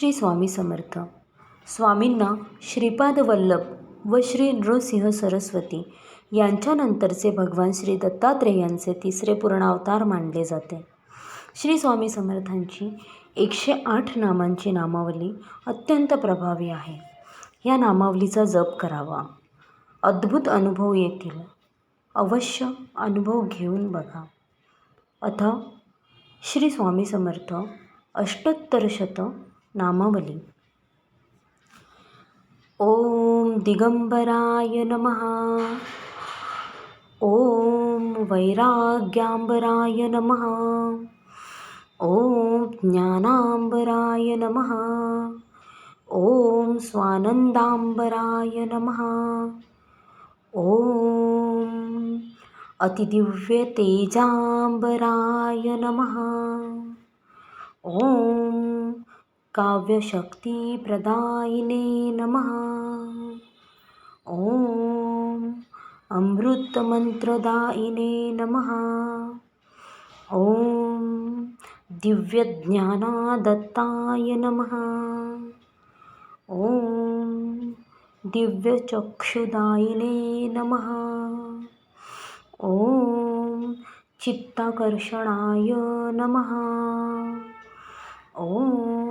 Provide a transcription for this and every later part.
श्री स्वामी समर्थ. स्वामींना श्रीपाद वल्लभ व श्री नृसिंह सरस्वती यांच्यानंतरचे भगवान श्री दत्तात्रेयांचे तिसरे पूर्णावतार मानले जाते. श्री स्वामी समर्थांची एकशे आठ नामांची नामावली अत्यंत प्रभावी आहे. या नामावलीचा जप करावा. अद्भुत अनुभव येतील. अवश्य अनुभव घेऊन बघा. अथ श्री स्वामी समर्थ अष्टोत्तरशत नामावली. ओम दिगंबराय नमः. ओम वैराग्यांबराय नमः. ओम ज्ञानांबराय नमः. ओम स्वानंदांबराय नमः. ओम अतिदिव्यतेजांबराय नमः. ओम काव्यशक्तिप्रदायिने नमः। ॐ अमृतमन्त्रदायिने नमः। ॐ दिव्यज्ञानादत्ताय नमः। ॐ दिव्यचक्षुदायिने नमः। ॐ चित्ताकर्षणाय नमः। ॐ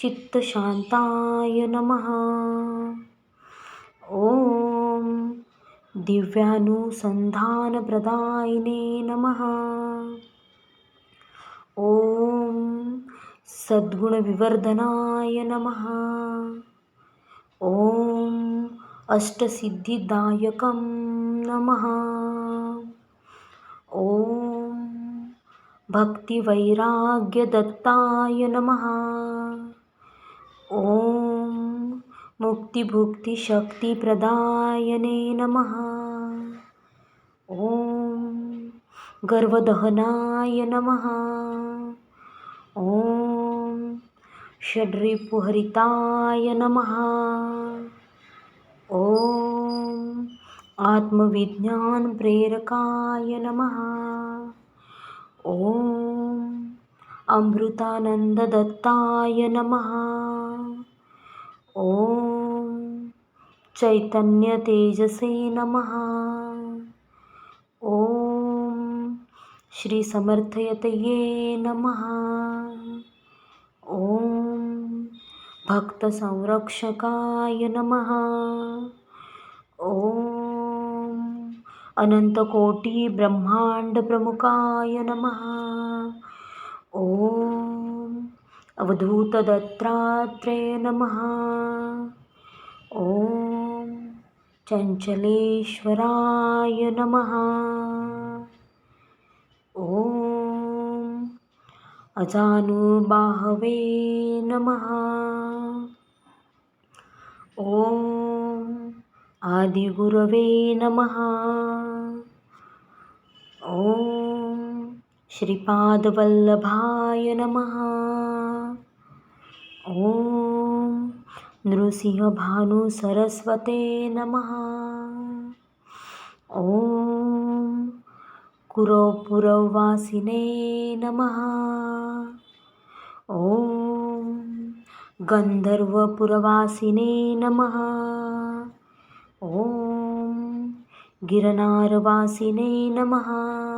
चित्तशान्ताय नमः. ॐ दिव्यानुसन्धानप्रदायिने नमः. ॐ सद्गुणविवर्धनाय नमः. ॐ अष्टसिद्धिदायकं नमः. ॐ भक्तिवैराग्यदत्ताय नमः. ॐ मुक्तिभुक्तिशक्तिप्रदायने नमः। ॐ गर्वदहनाय नमः। ॐ षड्रिपुहरिताय नमः। ॐ आत्मविज्ञानप्रेरकाय नमः। ॐ अमृतानन्ददत्ताय नमः। ॐ चैतन्यतेजसे नमः। ॐ श्रीसमर्थयतये नमः। ॐ भक्तसंरक्षकाय नमः। ॐ अनन्तकोटिब्रह्माण्डप्रमुखाय नमः। ॐ अवधूतदत्तात्रेय नमः। ॐ चञ्चलेश्वराय नमः। ॐ अजानुबाहवे नमः। ॐ आदिगुरवे नमः। ॐ श्रीपादवल्लभाय नमः। ॐ नृसिंहभानुसरस्वते नमः। ॐ कुरवपुरवासिने नमः। ॐ गन्धर्वपुरवासिने नमः। ॐ गिरनारवासिने नमः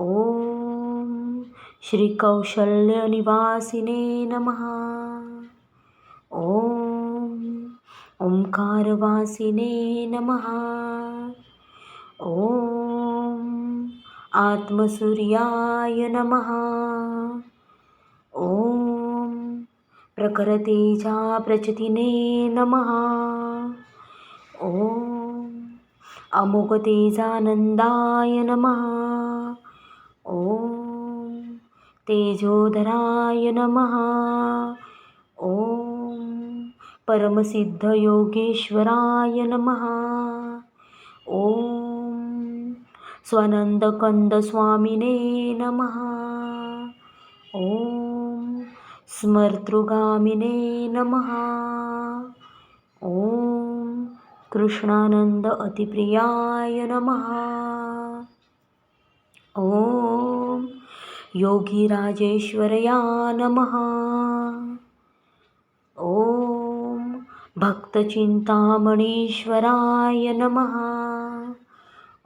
ॐ श्रीकौशल्यनिवासिने नमः। ॐ ओंकारवासिने नमः। ॐ आत्मसूर्याय नमः। ॐ प्रखरतेजा प्रचतिने नमः। ॐ अमोघतेजानन्दाय नमः। ॐ तेजोधराय नमः। ॐ परमसिद्धयोगेश्वराय नमः। ॐ स्वनन्दकन्दस्वामिने नमः। ॐ स्मर्तृगामिने नमः। ॐ कृष्णानन्द अतिप्रियाय नमः। ॐ योगीराजेश्वरया नमः। ॐ भक्तचिन्तामणीश्वराय नमः।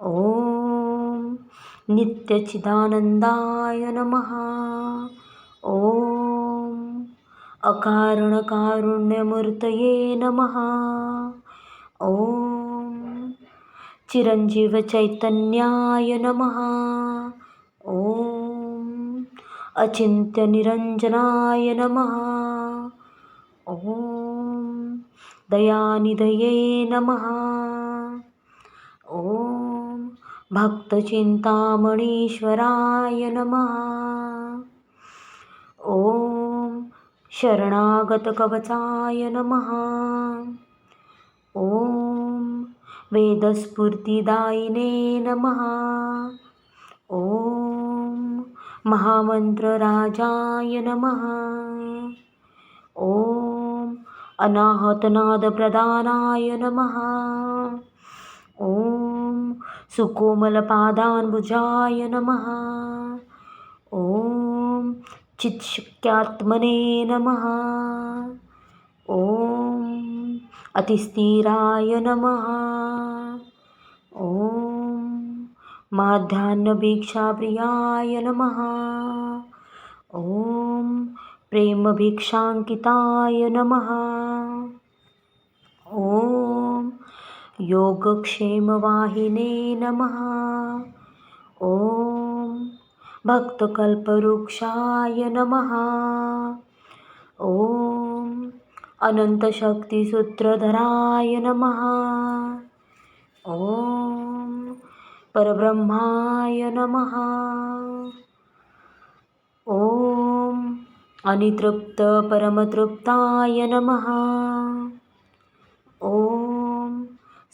ॐ नित्यचिदानन्दाय नमः। ॐ अकारणकारुण्यमूर्तये नमः। ॐ चिरञ्जीवचैतन्याय नमः। ॐ अचिन्त्यनिरञ्जनाय नमः। ॐ दयानिधये नमः। ॐ भक्तचिन्तामणीश्वराय नमः। ॐ शरणागतकवचाय नमः। ॐ वेदस्फूर्तिदायिने नमः। ॐ महामन्त्रराजाय नमः। ॐ अनाहतनादप्रदानाय नमः। ॐ सुकोमलपादान्बुजाय नमः। ॐ चित्शक्त्यात्मने नमः। ॐ अतिस्थिराय नमः। ॐ माध्याह्नभिक्षाप्रियाय नमः। ॐ प्रेमभिक्षाङ्किताय नमः। ॐ योगक्षेमवाहिने नमः। ॐ भक्तकल्पवृक्षाय नमः। ॐ अनन्तशक्तिसूत्रधराय नमः। ॐ परब्रह्माय नमः। ॐ अनितृप्तपरमतृप्ताय नमः। ॐ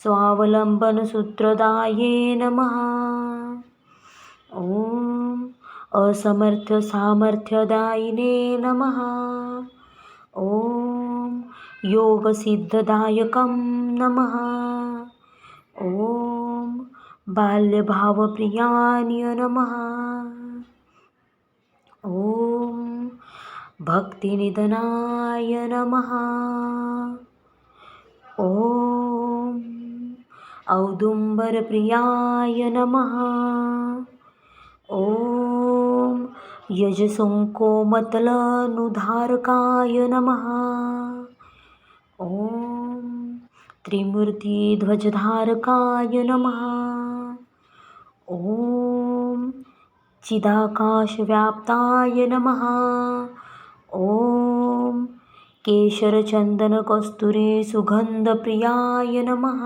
स्वावलम्बनसूत्रदाये नमः। ॐ असमर्थसामर्थ्यदायिने नमः। ॐ योगसिद्धदायकं नमः। ॐ बाल्यभावप्रियाय नमः ॐ भक्तिनिधनाय नमः। ॐ औदुम्बरप्रियाय नमः। ॐ यजसुङ्कोमतलनुधारकाय नमः। ॐ त्रिमूर्तिध्वजधारकाय नमः। ॐ चिदाकाशव्याप्ताय नमः। ॐ केशरचन्दनकस्तूरी सुगन्धप्रियाय नमः।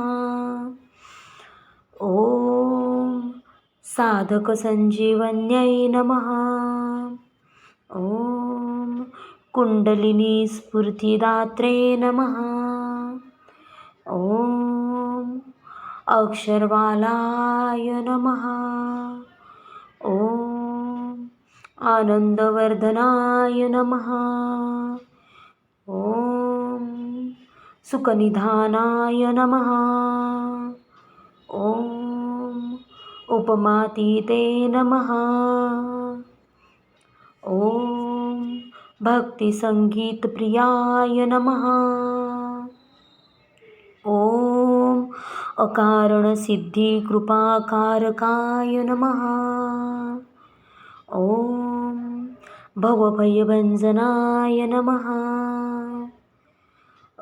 ॐ साधकसञ्जीवन्यै नमः। ॐ कुण्डलिनीस्फूर्तिदात्रे नमः। ॐ अक्षरवालाय नमः। ॐ आनन्दवर्धनाय नमः। ॐ सुखनिधानाय नमः। ॐ उपमातीते नमः। ॐ भक्तिसङ्गीतप्रियाय नमः। अकारणसिद्धिकृपाकारकाय नमः। ॐ भवभयभञ्जनाय नमः।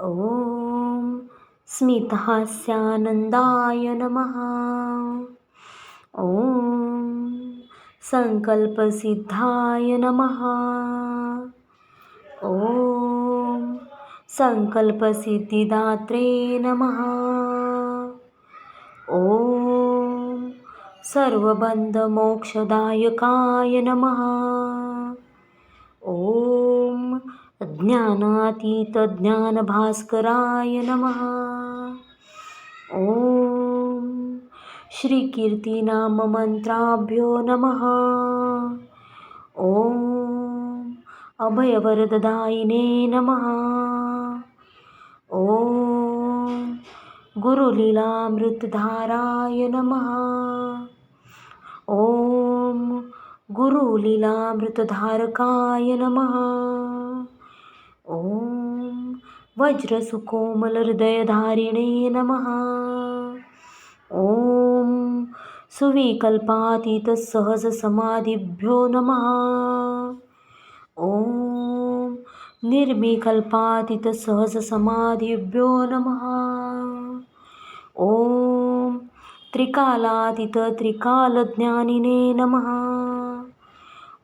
ॐ स्मितहास्यानन्दाय नमः। ॐ सङ्कल्पसिद्धाय नमः। ॐ सङ्कल्पसिद्धिदात्रे नमः। ॐ सर्वबन्धमोक्षदायकाय नमः। ॐ ज्ञानातीतज्ञानभास्कराय नमः। ॐ श्रीकीर्तिनाममन्त्राभ्यो नमः। ॐ अभयवरददायिने नमः। ॐ गुरुलीलामृतधाराय नमः। ॐ गुरुलीलामृतधारकाय नमः। ॐ वज्रसुकोमलहृदयधारिणे नमः। ॐ सुविकल्पातीतसहजसमाधिभ्यो नमः। ॐ निर्विकल्पातीतसहजसमाधिभ्यो नमः। ॐ त्रिकालातीतत्रिकालज्ञानिने नमः।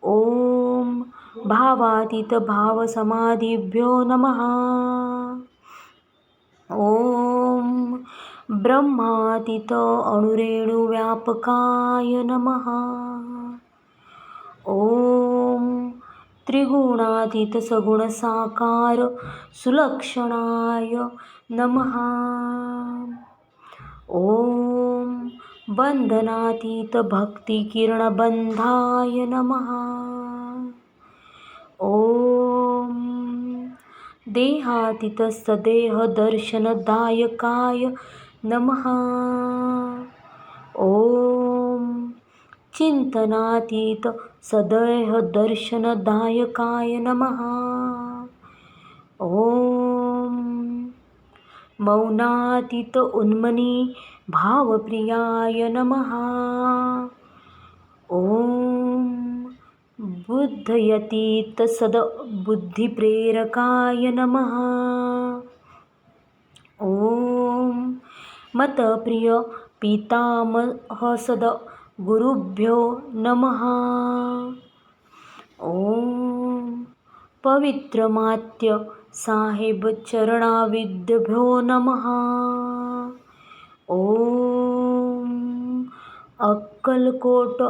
ॐ भावातीतभावसमाधिभ्यो नमः। ॐ ब्रह्मातीत अणुरेणुव्यापकाय नमः। ॐ त्रिगुणातीत सगुणसाकार सुलक्षणाय नमः। ॐ बन्धनातीत भक्तिकिरणबन्धाय नमः। ॐ देहातीतस्तदेहदर्शनदायकाय नमः। ॐ चिन्तनातीत सदेहदर्शनदायकाय नमः। ॐ मौनातीत उन्मनी भावप्रियाय नमः। ॐ बुद्धयतीत सद्बुद्धिप्रेरकाय नमः। ॐ मतप्रिय पितामहसद गुरुभ्यो नमः ॐ पवित्रमात्य साहेब चरणाविद्यभ्यो नमः ॐ अक्कलकोट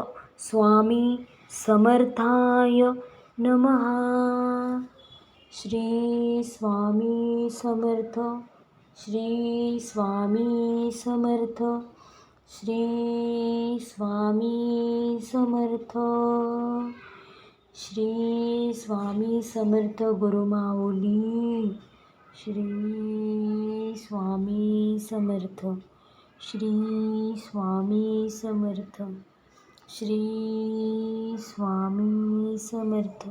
स्वामी समर्थाय नमः श्री स्वामी समर्थ श्री स्वामी समर्थ श्री स्वामी समर्थ। श्री स्वामी समर्थ गुरुमाऊली श्री स्वामी समर्थ। श्री स्वामी समर्थ। श्री स्वामी समर्थ।